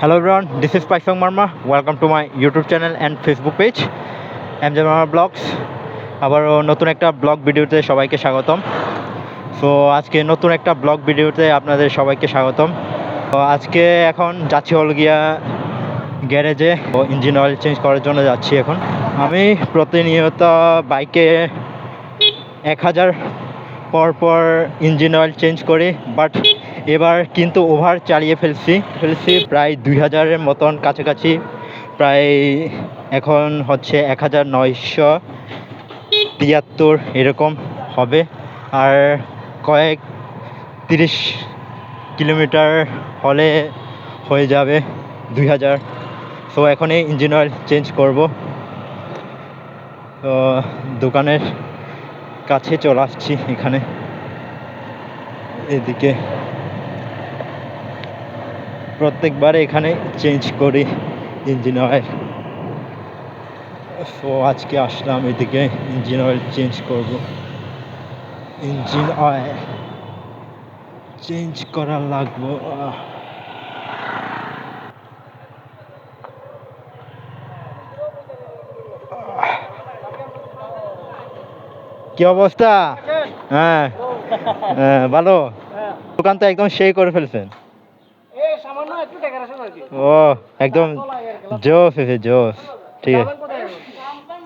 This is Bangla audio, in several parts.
Hello everyone, this is Paisong Marma. Welcome to my YouTube channel and Facebook page. MJ Marma Vlogs. আবারও নতুন একটা ব্লগ ভিডিওতে সবাইকে স্বাগতম সো আজকে নতুন একটা ব্লগ ভিডিওতে আপনাদের সবাইকে স্বাগতম তো আজকে এখন যাচ্ছি হল গিয়া গ্যারেজে ও ইঞ্জিন অয়েল চেঞ্জ করার জন্য যাচ্ছি এখন আমি প্রতিনিয়ত বাইকে এক হাজার পর পর ইঞ্জিন অয়েল চেঞ্জ করি বাট এবার কিন্তু ওভার চালিয়ে ফেলছি। ফেলছি প্রায় দুই হাজারের মতন কাছাকাছি। প্রায় এখন হচ্ছে এক হাজার নয়শো তিয়াত্তর এরকম হবে। আর কয়েক তিরিশ কিলোমিটার হলে হয়ে যাবে দুই হাজার। সো এখনই ইঞ্জিন অয়েল চেঞ্জ করব। তো দোকানের কাছে চলে আসছি এখানে। এদিকে প্রত্যেকবার এখানে চেঞ্জ করি ইঞ্জিন অয়েল সো আজকে আসলাম এদিকে ইঞ্জিন অয়েল চেঞ্জ করব। ইঞ্জিন অয়েল চেঞ্জ করা লাগবো। কি অবস্থা? হ্যাঁ হ্যাঁ ভালো। দোকান তো একদম সেই করে ফেলছেন এই সামান্য একটু ডেকোরেশন আর কি ও একদম জোস এসে জোস ঠিক আছে?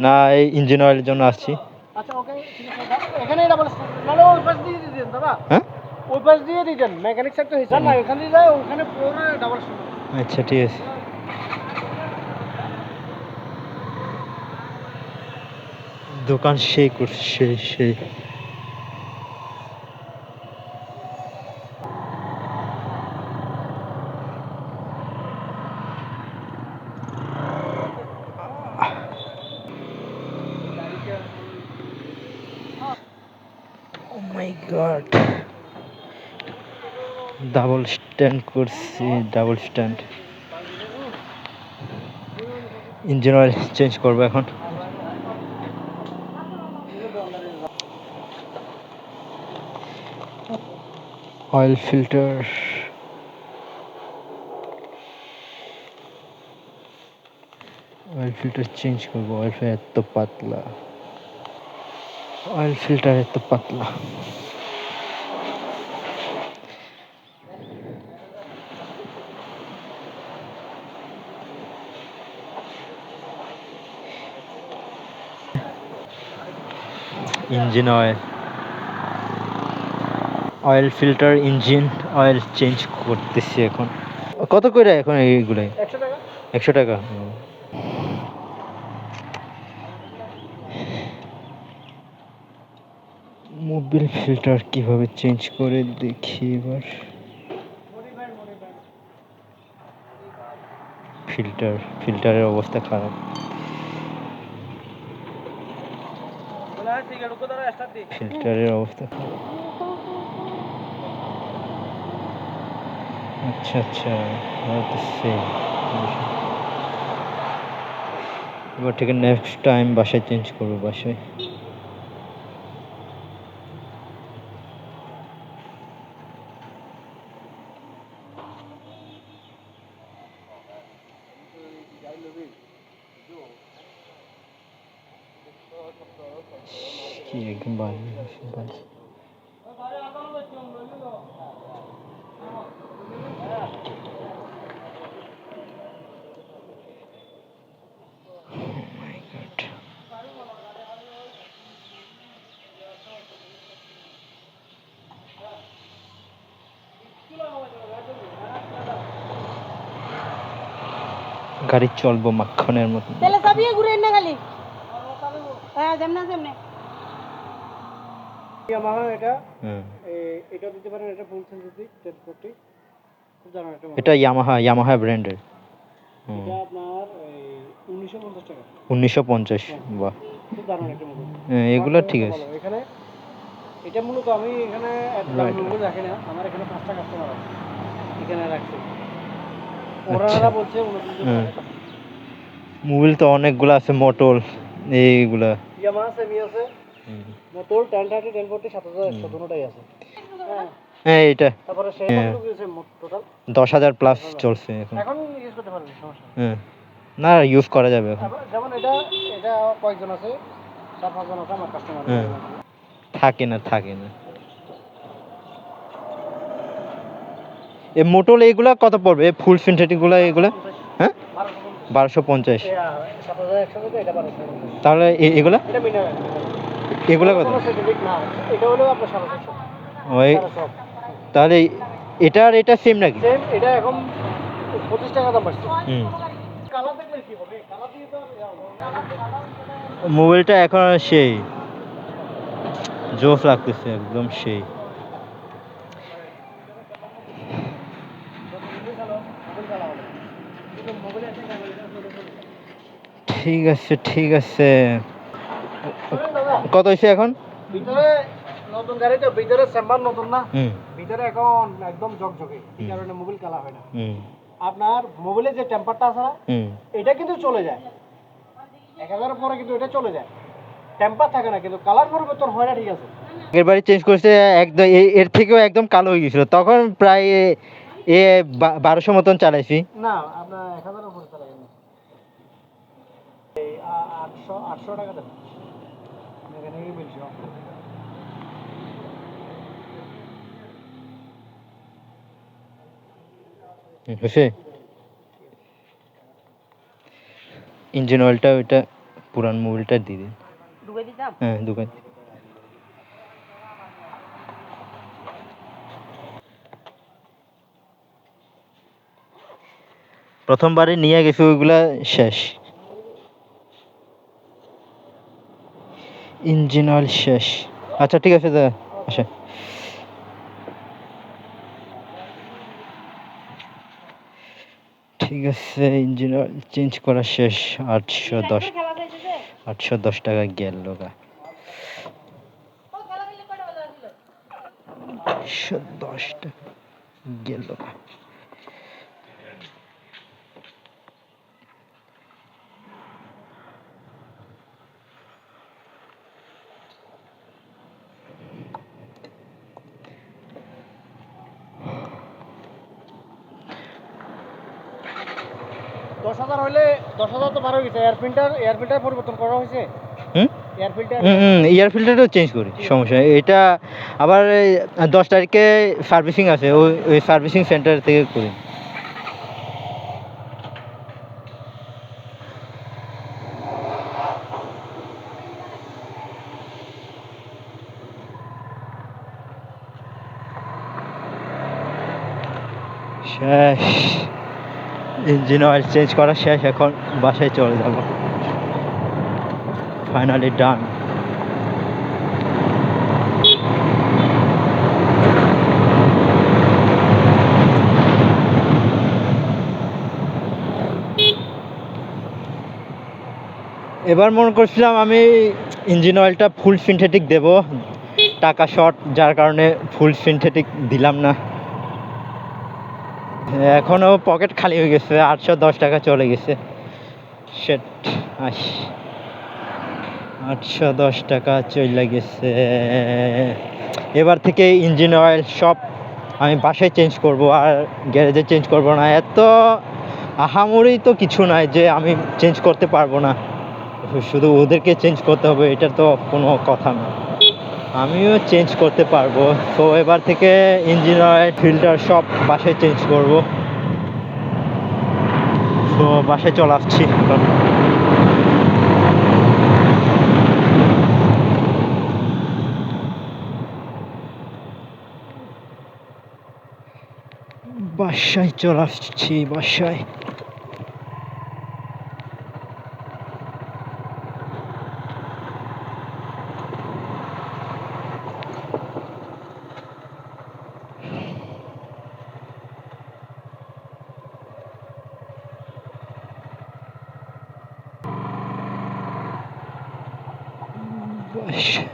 না এই ইঞ্জিন অয়েলের জন্য আসছি। আচ্ছা ঠিক আছে দাও। এখানেই ডাবল নাহলে ওই পাশ দিয়ে দিতেন দাদা হ্যাঁ ওই পাশ দিয়ে দিতেন মেকানিক সাহেব তো হিসাব না ওখান দিয়ে যায় ওখানে পুরো ডাবল আচ্ছা ঠিক আছে দোকান সেই করছে সেই সেই oh my god double stand করছি double stand engine oil change করব এখন। Oil filter oil filter change করব অয়েল ফিল্টার এত পাতলা। অয়েল ফিল্টার এত পাতলা। Engine oil oil filter engine oil change করতেছি এখন। কত করে এখন এইগুলাই? একশো টাকা। একশো টাকা? মোবিল ফিল্টার কীভাবে চেঞ্জ করে দেখি এবার? ফিল্টার, ফিল্টারের অবস্থা খারাপ। বলে ফিল্টারের অবস্থা আচ্ছা আচ্ছা এবার থেকে নেক্সট টাইম বাসায় চেঞ্জ করব, বাসায়। কি Oh. গাড়ি চলবো মাখনের মতো তাহলে চাবিয়ে ঘুরে না খালি। হ্যাঁ যেমন যেমনে এটা। এটা দিতে পারেন এটা ফুল সেন্সিটিভ টেন খুব দারুণ একটা এটা ইয়ামাহা ইয়ামাহা ব্র্যান্ডের এটা আপনার উনিশশো পঞ্চাশ টাকা। উনিশশো পঞ্চাশ বাহ। খুব দারুণ একটা মডেল হ্যাঁ, এগুলো ঠিক আছে। এখানে এটা মূলত আমি এখানে রাখি না। আমার এখানে পাঁচটা কাস্টমার আছে। এখানে রাখছি। আচ্ছা। ওনারা বলছে হ্যাঁ। তো অনেকগুলো আছে মোটর এইগুলা। ইয়ামাহা সেমি আছে। Motor ten thirty ten forty সাত হাজার একশো দুটোটাই আছে। হ্যাঁ এটা তারপরে সে। টোটাল দশ হাজার প্লাস চলছে এখন। এখন ইউজ করতে পারবেন সমস্যা হ্যাঁ। না ইউজ করা যাবে এখন। যেমন এটা এটা কয়েকজন আছে চার পাঁচজন আছে আমার কাস্টমার হ্যাঁ। থাকে না থাকে না। এ মোটল এগুলা কত পড়বে? ফুল সিনথেটিকগুলা এগুলা হ্যাঁ? বারোশো পঞ্চাশ। তাহলে এগুলা? এগুলা কত ওই তাহলে এটা আর এটা সেম নাকি? সেম এটা এখন পঁচিশ টাকা দাম বাড়ছে। হুম। মোবাইলটা এখন সেই জোস লাগতেছে একদম সেই। ঠিক আছে ঠিক আছে। কত হয়েছে এখন? ভিতরে নতুন গাড়ি তো ভিতরে চেম্বার নতুন না। ভিতরে এখন একদম ঝকঝকে এই কারণে মোবাইল কালা হয় না। আপনার মোবাইলে যে টেম্পারটা আছে না এটা কিন্তু চলে যায়। এক হাজারের পরে কিন্তু এটা চলে যায়। টেম্পার থাকে না কিন্তু কালার পরিবর্তন হয় না ঠিক আছে। আগের বাড়ি চেঞ্জ করছে একদম এর থেকেও একদম কালো হয়ে গেছিল। তখন প্রায় এ- বারোশো মতন চালাইছি। না আপনার এক হাজারের উপরে চলে গেল এই আ- আটশো আটশো টাকা দেন আমি এখানে এই বলছি হুম, হয়েছে ইঞ্জিন অয়েলটা ওইটা পুরান মোবিলটা দিয়ে দিন হ্যাঁ দোকান প্রথমবারে নিয়ে গেছে ওইগুলা শেষ ইঞ্জিন অয়েল শেষ। আচ্ছা ঠিক আছে দাদা আচ্ছা ঠিক আছে ইঞ্জিন অয়েল চেঞ্জ করা শেষ। আটশো দশ আটশো দশ টাকা গেল আসলো আটশো দশ টাকা গেল দশ হাজার হলে দশ হাজার তো বারো গেছে। এয়ার ফিল্টার এয়ার ফিল্টার পরিবর্তন করা হয়েছে? হুম? এয়ার ফিল্টার এয়ার ফিল্টারটাও চেঞ্জ করি সমস্যা এটা আবার দশ তারিখে সার্ভিসিং আছে ওই ওই সার্ভিসিং সেন্টার থেকে করি। শেষ। ইঞ্জিন অয়েল চেঞ্জ করা শেষ, এখন বাসায় চলে যাব। ফাইনালি ডান এবার মনে করছিলাম আমি ইঞ্জিন অয়েলটা ফুল সিনথেটিক দেব। টাকা শর্ট যার কারণে ফুল সিনথেটিক দিলাম না। এখনও পকেট খালি হয়ে গেছে, আটশো দশ টাকা চলে গেছে। সেট আস। আটশো দশ টাকা চলে গেছে। এবার থেকে ইঞ্জিন অয়েল সব আমি বাসায় চেঞ্জ করব আর গ্যারেজে চেঞ্জ করব না। এত আহামরি তো কিছু নাই যে আমি চেঞ্জ করতে পারব না। শুধু ওদেরকে চেঞ্জ করতে হবে এটা তো কোনো কথা না। আমিও চেঞ্জ করতে পারব। তো এবার থেকে ইঞ্জিন অয়েল ফিল্টার সব বাসায় চেঞ্জ করব। তো বাসায় চলে আসছি বাসায় চলে আসছি, বাসায়। বাসায়